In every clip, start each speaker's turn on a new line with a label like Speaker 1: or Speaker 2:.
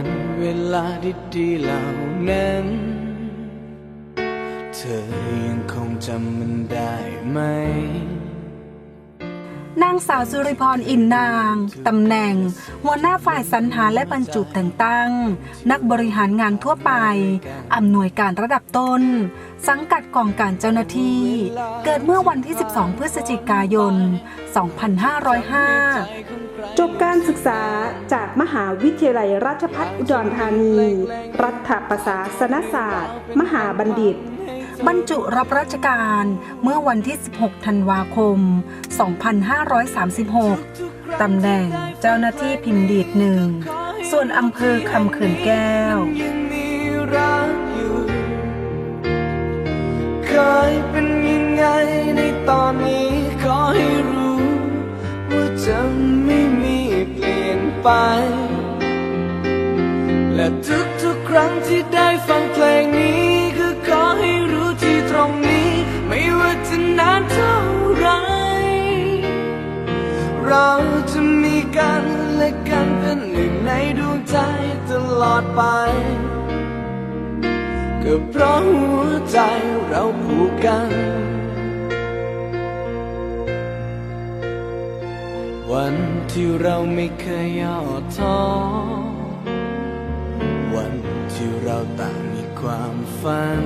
Speaker 1: วันเวลาดีๆเหล่านั้น เธอยังคงจำมันได้ไหมา
Speaker 2: งสาวสุริพรอินนาง ตำแหน่ง หัวหน้าฝ่ายสรรหาและบรรจุแต่งตั้ง นักบริหารงานทั่วไป อำนวยการระดับต้น สังกัดกองการเจ้าหน้าที่ เกิดเมื่อวันที่ 12 พฤศจิกายน 2505
Speaker 3: จบการศึกษาจากมหาวิทยาลัยราชภัฏอุดรธานี รัฐประศาสนศาสตร์ มหาบัณฑิต
Speaker 2: บรรจุรับราชการเมื่อวันที่ 16 ธันวาคม 2536 ตำแหน่งเจ้าหน้าที่พิมพ์ดีดหนึ่ง ส่วนอำเภอคำเขื่อนแก้ว
Speaker 1: กอยู่เคยเป็นยังไงในตอนนี้ขอให้รู้ว่าจะไม่มีเปลี่ยนไป และทุกๆครั้งที่ได้ฟังเพลงนี้ เราจะมีกันและกันเป็นหนึ่งในดวงใจตลอดไป ก็เพราะหัวใจเราผูกกัน วันที่เราไม่เคยย่อท้อ วันที่เราต่างมีความฝัน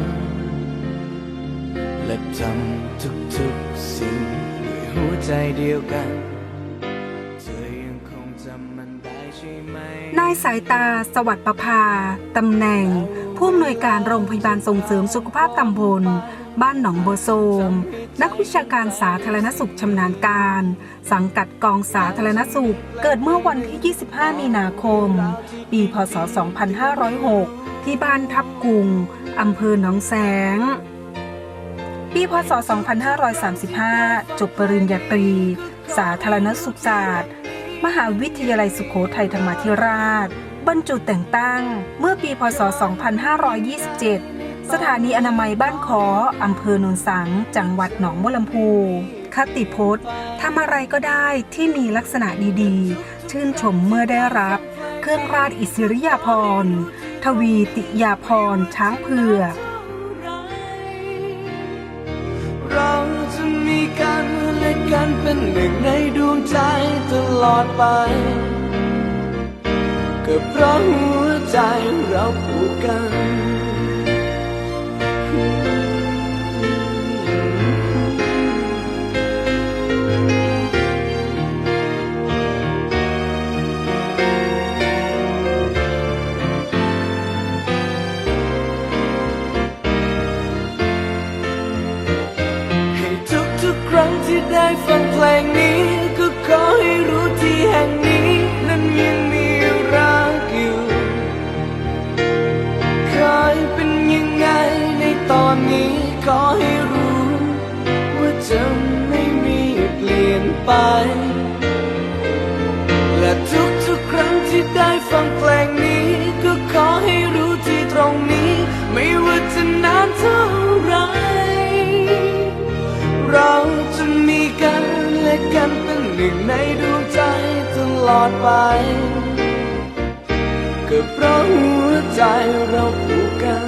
Speaker 1: และทำทุกๆสิ่งด้วยหัวใจเดียวกัน นา
Speaker 2: ยสายตา สวัสดิ์ประภาตำแหน่ง ผู้อำนวยการโรงพยาบาลส่งเสริมสุขภาพตำบล บ้านหนองโบวโซม นักวิชาการสาธารณสุขชำนาญการ สังกัดกองสาธารณสุข เกิดเมื่อวันที่ 25 มีนาคม ปีพศ 2506 ที่บ้านทับกุงอำเภอหนองแสงปีพศ 2535 จบปริญญาตรี สาธารณสุขศาสตร์ มหาวิทยาลัยสุโขทัยธรรมาธิราช บรรจุแต่งตั้งเมื่อปีพศ 2527 สถานีอนามัยบ้านขออำเภอโนนสัง จังหวัดหนองบัวลำพูคติพจน์ทำอะไรก็ได้ที่มีลักษณะดีๆ ชื่นชมเมื่อได้รับ เครื่องราชอิสริยาภรณ์ทวีติยาภรณ์ช้างเผือก
Speaker 1: เราจะมีกันและกันเป็นหนึ่งใน วงใจตลอดไป ก็เพราะหัวใจเราผูกกัน ใจเราผูกกัน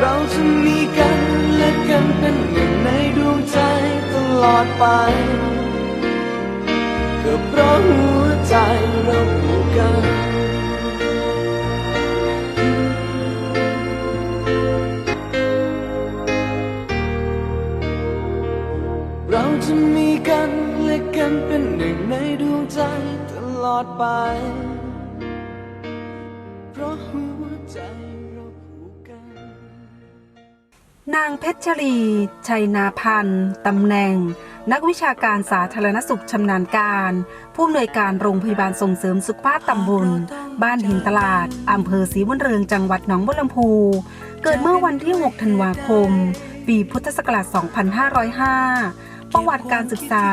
Speaker 1: เราจะมีกันและกันเป็นหนึ่งในดวงใจตลอดไปก็เพราะหัวใจเรา ในดวงใจตลอดไป เพราะหัวใจเราผูกกัน
Speaker 2: นางเพชรลีชัยนาพันธ์ตำแหน่ง นักวิชาการสาธารณสุขชำนาญการ ผู้อำนวยการโรงพยาบาลส่งเสริมสุขภาพตำบล บ้านหินตลาด อำเภอศรีบุญเรืองจังหวัดหนองบัวลำพู เกิดเมื่อวันที่ 6 ธันวาคม ปีพุทธศักราช 2505 ประวัติการศึกษา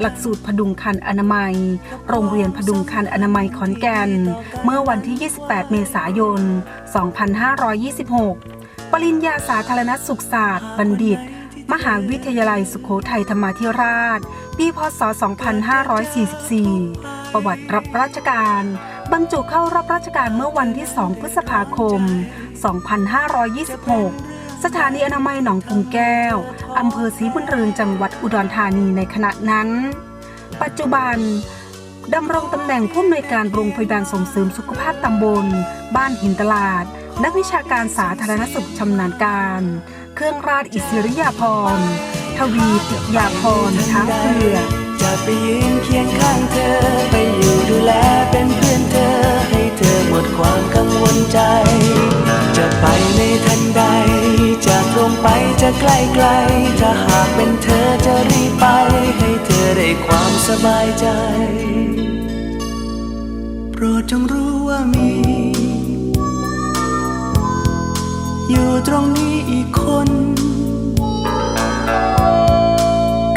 Speaker 2: หลักสูตรพดุงคันอนามัย โรงเรียนพดุงคันอนามัยขอนแก่น เมื่อวันที่ 28 เมษายน 2526 ปริญญาสาธารณสุขศาสตร์ บัณฑิต มหาวิทยาลัยสุโขทัยธรรมาธิราช ปีพศ 2544 ประวัติรับราชการบรรจุเข้ารับราชการเมื่อวันที่ 2 พฤษภาคม 2526 สถานีอนามัยหนองกุงแก้ว อำเภอศรีบุญเรืองจังหวัดอุดรธานีในขณะนั้น ปัจจุบันดำรงตำแหน่งผู้อำนวยการโรงพยาบาลส่งเสริมสุขภาพตำบล บ้านหินตลาด นักวิชาการสาธารณสุขชำนาญการ เครื่องราชอิสริยาภรณ์ทวีติยาพรช้างเผือก
Speaker 4: จะไปยืนเคียงข้างเธอ ไปอยู่ดูแลเป็นเพื่อนเธอ เธอหมดความกังวลใจ จะไปในทันใด จะตรงไปจะใกล้ไกล ถ้าหากเป็นเธอจะรีบไป ให้เธอได้ความสบายใจ โปรดจงรู้ว่ามี อยู่ตรงนี้อีกคน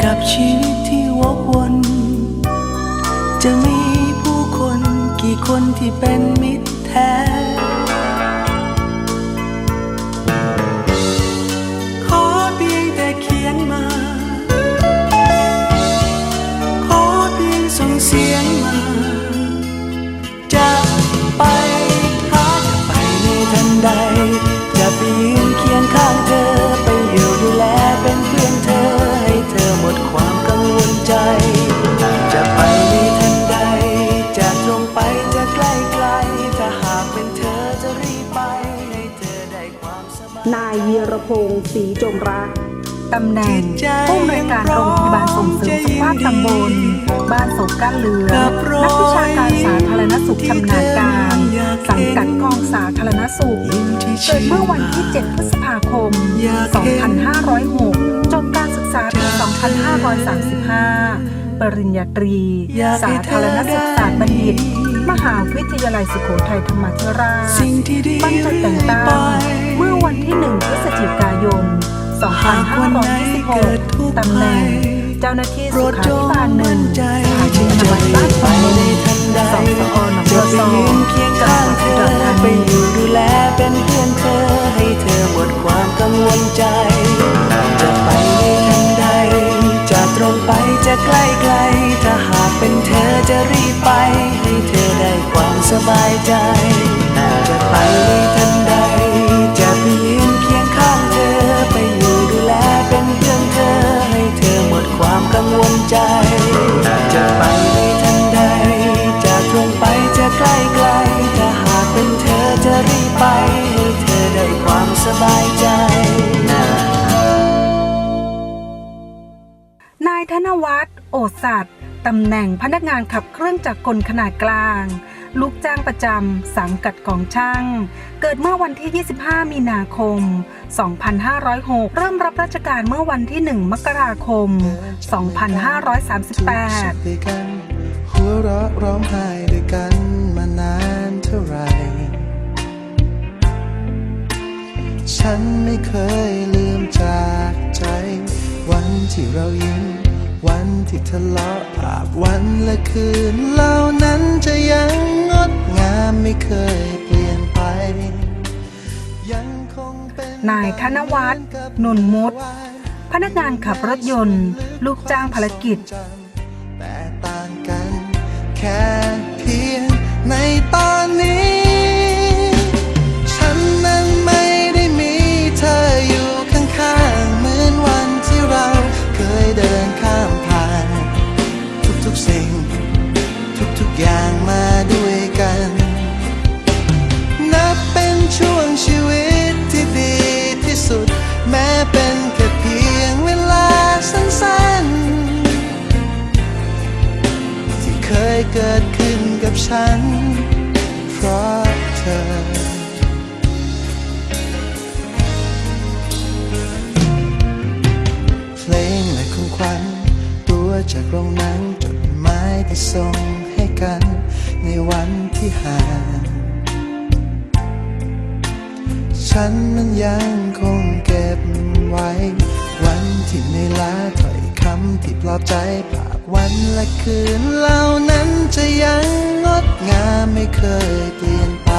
Speaker 4: กับชีวิตที่วกวน คนที่เป็นมิตรแท้ พง
Speaker 5: ศ์ศรีจงรัก
Speaker 2: ตำแหน่งผู้อำนวยการโรงพยาบาลส่งเสริมสุขภาพตำบล บ้านโศกก้านเหลืองนักวิชาการสาธารณสุขชำนาญการ สังกัดกองสาธารณสุข เกิดเมื่อวันที่ 7 พฤษภาคม 2506 จบการศึกษาปี 2535 ปริญญาตรี สาธารณสุขศาสตร์บัณฑิต มหาวิทยาลัยสุโขทัยธรรมาธิราช
Speaker 4: สิ่งที่ดี
Speaker 2: บรรจุแต่งตั้งเมื่อ วันที่ 1 พฤศจิกายน 2526ตำแหน่ง เจ้าหน้าที่สุขาธิบาลหนึ่งสถานีอนามัยบ้านของมุงสองสอหนองบัวซอ
Speaker 4: จะไปยืนเคียง
Speaker 2: จัง
Speaker 4: ข้าง
Speaker 2: หวัด
Speaker 4: เธ
Speaker 2: อุดรธา
Speaker 4: ไป
Speaker 2: นี
Speaker 4: อยู่ดูแลเป็นเพื่อนเธอให้เธอหมดความกังวลใจ จะไปในทันใดจะตรงไปจะไกล ตำ
Speaker 2: แหน่งพนักงานขับเครื่องจักรกลขนาดกลาง ลูกจ้างประจำสังกัดกองช่าง เกิดเมื่อวันที่ 25 มีนาคม 2506 เริ่มรับราชการเมื่อวันที่ 1 มกราคม 2538
Speaker 6: ด้วยกันหัวเราะร้องไห้ด้วยกันมานานเท่าไหรฉันไม่เคยลืมจากใจ วันที่เรายิ้ม วันที่ทะเลาะภาพวันและคืนเหล่านั้นจะยังงดงามไม่เคยเปลี่ยนไปยังคงเป็น
Speaker 2: นายธนวัฒน์นนมุตพนักงานขับรถยนต์ ลูกจ้างภารกิจ
Speaker 6: กิดขึ้นกับฉัน เพราะเธอ เพลงและของขวัญตัวจากโรงหนังจดหมายที่ส่งให้กัน ในวันที่ห่างฉันมันยังคงเก็บไว้ วันที่เหนื่ล้าถ้อยคำที่ปลอบใจภา วันและคืนเหล่านั้นจะยังงดงามไม่เคยเปลี่ยนไป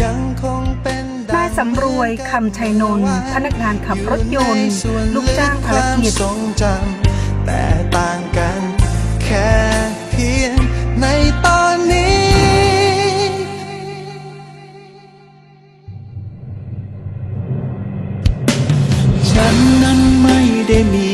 Speaker 6: ยังคงเป็นดัง
Speaker 2: นายสำรวยคำชัยนนท์พนักงานขับรถยนต์ ลูกจ้างภารกิจ
Speaker 6: ทรงจำแต่ต่างกัน แค่เพียงในตอนนี้ ฉันนั้นไม่ได้มี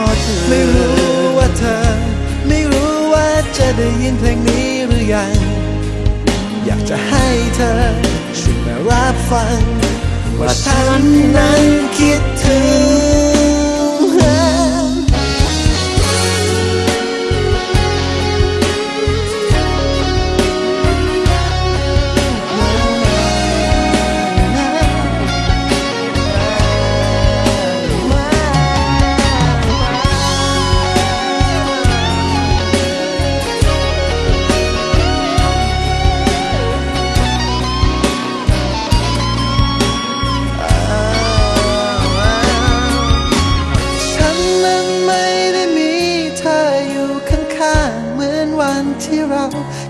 Speaker 6: อช่วยมารับฟัง ว่าฉันนั้นคิดถึง ที่เรา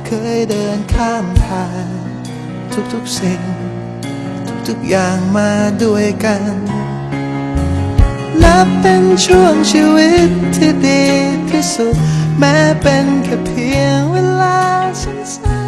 Speaker 6: เคยเดินข้ามผ่าน ทุกๆสิ่ง ทุกๆอย่างมาด้วยกันนับเป็นช่วงชีวิตที่ดีที่สุด แม้เป็นแค่เพียงเวลาสั้น